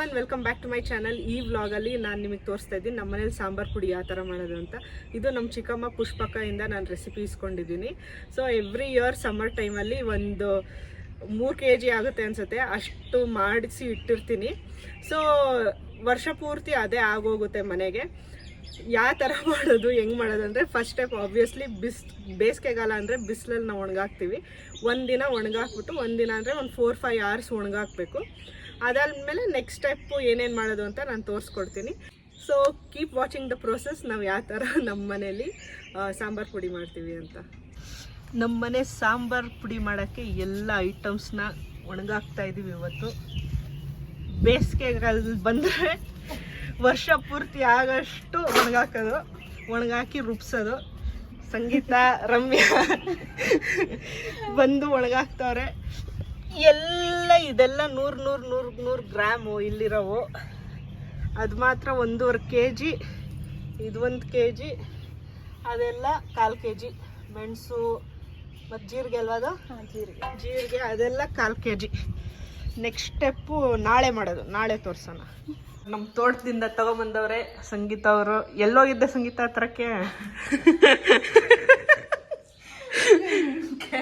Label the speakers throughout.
Speaker 1: One welcome back to my channel ಈ ವ್ಲಾಗಲ್ಲಿ ನಾನು ನಿಮಗೆ ತೋರಿಸ್ತಾ ಇದ್ದೀನಿ ನಮ್ಮ ಮನೇಲಿ ಸಾಂಬಾರು ಪುಡಿ ಯಾವ ಥರ ಮಾಡೋದು ಅಂತ. ಇದು ನಮ್ಮ ಚಿಕ್ಕಮ್ಮ ಪುಷ್ಪಕದಿಂದ ನಾನು ರೆಸಿಪಿ ಇಸ್ಕೊಂಡಿದ್ದೀನಿ. ಸೊ ಎವ್ರಿ ಇಯರ್ ಸಮ್ಮರ್ ಟೈಮಲ್ಲಿ ಒಂದು ಮೂರು ಕೆ ಜಿ ಆಗುತ್ತೆ ಅನಿಸುತ್ತೆ. ಅಷ್ಟು ಮಾಡಿಸಿ ಇಟ್ಟಿರ್ತೀನಿ. ಸೊ ವರ್ಷ ಪೂರ್ತಿ ಅದೇ ಆಗೋಗುತ್ತೆ ಮನೆಗೆ. ಯಾವ ಥರ ಮಾಡೋದು, ಹೆಂಗೆ ಮಾಡೋದು ಅಂದರೆ ಫಸ್ಟ್ ಸ್ಟೆಪ್ ಆಬ್ವಿಯಸ್ಲಿ ಬಿಸ್, ಬೇಸಿಗೆಗಾಲ ಅಂದರೆ ಬಿಸಿಲಲ್ಲಿ ನಾವು ಒಣಗಾಕ್ತೀವಿ ಒಂದಿನ ಒಣಗಾಕ್ಬಿಟ್ಟು ಒಂದಿನ ಅಂದರೆ ಒಂದು ಫೋರ್ ಫೈವ್ ಅವರ್ಸ್ ಒಣಗಾಕಬೇಕು. ಅದಾದಮೇಲೆ ನೆಕ್ಸ್ಟ್ ಸ್ಟೆಪ್ಪು ಏನೇನು ಮಾಡೋದು ಅಂತ ನಾನು ತೋರಿಸ್ಕೊಡ್ತೀನಿ. So keep watching the process ನಾವು ಯಾವ ಥರ ನಮ್ಮ ಮನೇಲಿ ಸಾಂಬಾರು ಪುಡಿ ಮಾಡ್ತೀವಿ ಅಂತ. ನಮ್ಮ ಮನೆ ಸಾಂಬಾರು ಪುಡಿ ಮಾಡೋಕ್ಕೆ ಎಲ್ಲ ಐಟಮ್ಸ್ನ ಒಣಗಾಕ್ತಾ ಇದ್ದೀವಿ ಇವತ್ತು. ಬೇಸಿಗೆಗಾಲದಲ್ಲಿ ಬಂದರೆ ವರ್ಷ ಪೂರ್ತಿ ಆಗೋಷ್ಟು ಒಣಗಾಕೋದು, ಒಣಗಾಕಿ ರುಬ್ಸೋದು. ಸಂಗೀತ, ರಮ್ಯ ಬಂದು ಒಣಗಾಕ್ತವ್ರೆ. ಎಲ್ಲ ಇದೆಲ್ಲ ನೂರು ನೂರು ನೂರು ನೂರು ಗ್ರಾಮು ಇಲ್ಲಿರೋವು. ಅದು ಮಾತ್ರ ಒಂದೂವರೆ ಕೆ ಜಿ ಇದು ಒಂದು ಕೆ ಜಿ ಅದೆಲ್ಲ ಕಾಲು ಕೆ ಜಿ ಮೆಣಸು ಮತ್ತು ಜೀರಿಗೆ ಅಲ್ವಾ ಅದು? ಜೀರಿಗೆ. ಜೀರಿಗೆ ಅದೆಲ್ಲ ಕಾಲು ಕೆ ಜಿ ನೆಕ್ಸ್ಟ್ ಸ್ಟೆಪ್ಪು ನಾಳೆ ಮಾಡೋದು ನಾಳೆ ತೋರ್ಸೋಣ. ನಮ್ಮ ತೋಟದಿಂದ ತಗೊಂಬಂದವ್ರೆ ಸಂಗೀತ ಅವರು. ಎಲ್ಲೋಗಿದ್ದೆ ಸಂಗೀತ ಹತ್ರಕ್ಕೆ.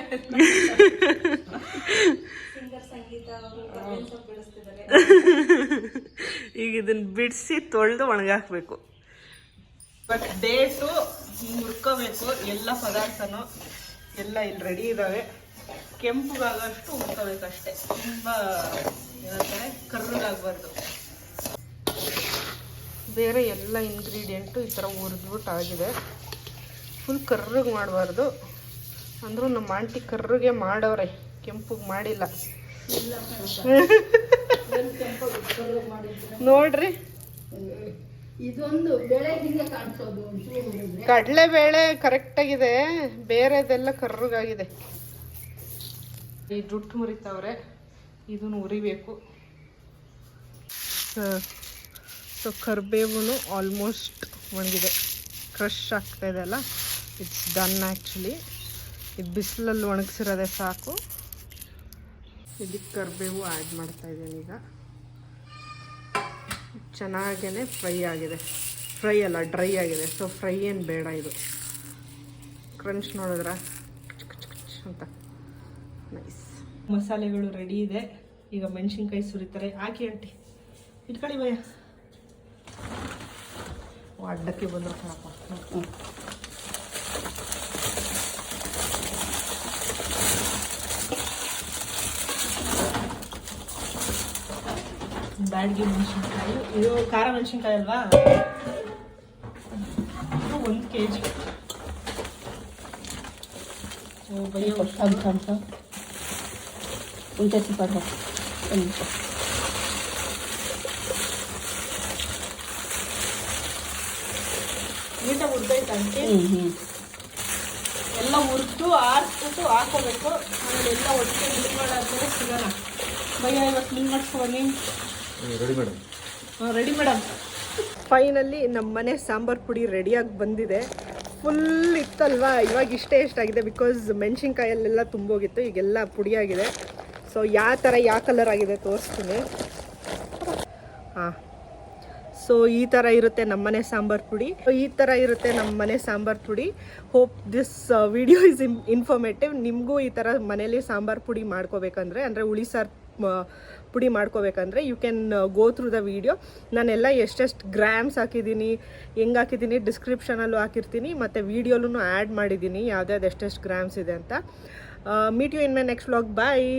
Speaker 1: ಈಗ ಇದನ್ನ ಬಿಡಿಸಿ ತೊಳೆದು ಒಣಗಾಕ್ಬೇಕು. ಬಟ್ ಡೇಟು ಮುರ್ಕೋಬೇಕು ಎಲ್ಲ ಪದಾರ್ಥನೂ ಎಲ್ಲ ಇಲ್ಲಿ ರೆಡಿ ಇದ್ದಾವೆ ಕೆಂಪುಗಾಗಷ್ಟು ಮುರ್ಕೋಬೇಕಷ್ಟೆ ತುಂಬ, ಏನಂತಾರೆ, ಕರ್ರಗಾಗಬಾರ್ದು. ಬೇರೆ ಎಲ್ಲ ಇಂಗ್ರೀಡಿಯೆಂಟು ಈ ಥರ ಹುರಿದ್ಬಿಟ್ಟು ಆಗಿದೆ ಫುಲ್ ಕರ್ರಗೆ ಮಾಡಬಾರ್ದು. ಅಂದರೂ ನಮ್ಮ ಆಂಟಿ ಕರ್ರಿಗೆ ಮಾಡವ್ರೆ ಕೆಂಪಗೆ ಮಾಡಿಲ್ಲ. ನೋಡ್ರಿ.
Speaker 2: ಇದೊಂದು ಬೆಳೆ ಕರೆಕ್ಟ್.
Speaker 1: ಕಡಲೆಬೇಳೆ ಕರೆಕ್ಟಾಗಿದೆ ಬೇರೆದೆಲ್ಲ ಕರ್ರಗಾಗಿದೆ. ಈ ಜುಟ್ಟು ಮುರಿತಾವ್ರೆ ಇದನ್ನು ಉರಿಬೇಕು. ಸೊ ಕರ್ಬೇವು ಆಲ್ಮೋಸ್ಟ್ ಒಣಗಿದೆ ಕ್ರಶ್ ಆಗ್ತಾ ಇದೆ ಅಲ್ಲ? ಇಟ್ಸ್ ಡನ್ ಆ್ಯಕ್ಚುಲಿ ಇದು ಬಿಸಿಲಲ್ಲಿ ಒಣಗಿಸಿರೋದೇ ಸಾಕು. ಇದಕ್ಕೆ ಕರಿಬೇವು ಆ್ಯಡ್ ಮಾಡ್ತಾ ಇದ್ದೀನಿ ಈಗ. ಚೆನ್ನಾಗೇ ಫ್ರೈ ಆಗಿದೆ. ಫ್ರೈ ಅಲ್ಲ ಡ್ರೈ ಆಗಿದೆ. ಸೊ ಫ್ರೈ ಏನು ಬೇಡ ಇದು. ಕ್ರಂಚ್ ನೋಡಿದ್ರ? ಅಂತ. ನೈಸ್ ಮಸಾಲೆಗಳು ರೆಡಿ ಇದೆ. ಈಗ ಮೆಣಸಿನ್ಕಾಯಿ ಸುರಿತಾರೆ. ಹಾಕಿ ಆಂಟಿ. ಇಟ್ಕೊಳ್ಳಿ ಭಯ ಅಡ್ಡಕ್ಕೆ ಬಂದ್ರು ಕಣಪ್ಪ. ಬ್ಯಾಡ್ಗೆ ಮೆಣಸಿನ್ಕಾಯಿ. ಇದು ಖಾರ ಮೆಣಸಿನ್ಕಾಯಿ ಅಲ್ವಾ? ಇದು ಒಂದು ಕೆ ಜಿ.
Speaker 2: ಒಂಚೂರು ಪರ್ವ. ಒಂದು ನಿಮಿಷ.
Speaker 1: ನೀಟಾಗಿ ಹುರ್ದೈತೆ
Speaker 2: ಹ್ಮ್
Speaker 1: ಎಲ್ಲ ಹುರಿದು ಆರಿಸ್ಬಿಟ್ಟು ಹಾಕೋಬೇಕು ಆಮೇಲೆ ಎಲ್ಲ ಒಟ್ಟಿಗೆ ಮಿಲ್ ಮಾಡಾದ್ಮೇಲೆ ಸಿಗೋಣ. ಭಯ ಇವತ್ತು ಮಿಲ್ ಮಾಡಿಸ್ಕೊಬನ್ನಿ.
Speaker 3: ರೆಡಿ ಮೇಡಮ್
Speaker 1: ಹಾಂ ರೆಡಿ ಮೇಡಮ್ ಫೈನಲಿ ನಮ್ಮ ಮನೆ ಸಾಂಬಾರು ಪುಡಿ ರೆಡಿಯಾಗಿ ಬಂದಿದೆ. ಫುಲ್ ಇತ್ತಲ್ವಾ? ಇವಾಗ ಇಷ್ಟೇ ಎಷ್ಟಾಗಿದೆ ಬಿಕಾಸ್ ಮೆಣಸಿನ್ಕಾಯಲ್ಲೆಲ್ಲ ತುಂಬೋಗಿತ್ತು ಈಗೆಲ್ಲ ಪುಡಿಯಾಗಿದೆ ಸೊ ಯಾವ ಥರ ಯಾವ ಕಲರ್ ಆಗಿದೆ ತೋರಿಸ್ತೀನಿ. ಹಾಂ. ಸೊ ಈ ಥರ ಇರುತ್ತೆ ನಮ್ಮನೆ ಸಾಂಬಾರ್ ಪುಡಿ. ಈ ಥರ ಇರುತ್ತೆ ನಮ್ಮ ಮನೆ ಸಾಂಬಾರ್ ಪುಡಿ. Hope this video is in informative ನಿಮಗೂ ಈ ಥರ ಮನೇಲಿ ಸಾಂಬಾರ್ ಪುಡಿ ಮಾಡ್ಕೋಬೇಕಂದ್ರೆ, ಅಂದರೆ ಹುಳಿ ಸಾರು ಪುಡಿ ಮಾಡ್ಕೋಬೇಕಂದ್ರೆ you can go through the video ನಾನೆಲ್ಲ ಎಷ್ಟೆಷ್ಟು ಗ್ರಾಮ್ಸ್ ಹಾಕಿದ್ದೀನಿ, ಹೆಂಗೆ ಹಾಕಿದ್ದೀನಿ ಡಿಸ್ಕ್ರಿಪ್ಷನಲ್ಲೂ ಹಾಕಿರ್ತೀನಿ, ಮತ್ತು ವೀಡಿಯೋಲೂ ಆ್ಯಡ್ ಮಾಡಿದ್ದೀನಿ ಯಾವ್ದು ಎಷ್ಟೆಷ್ಟು ಗ್ರಾಮ್ಸ್ ಇದೆ ಅಂತ. Meet you in my next vlog bye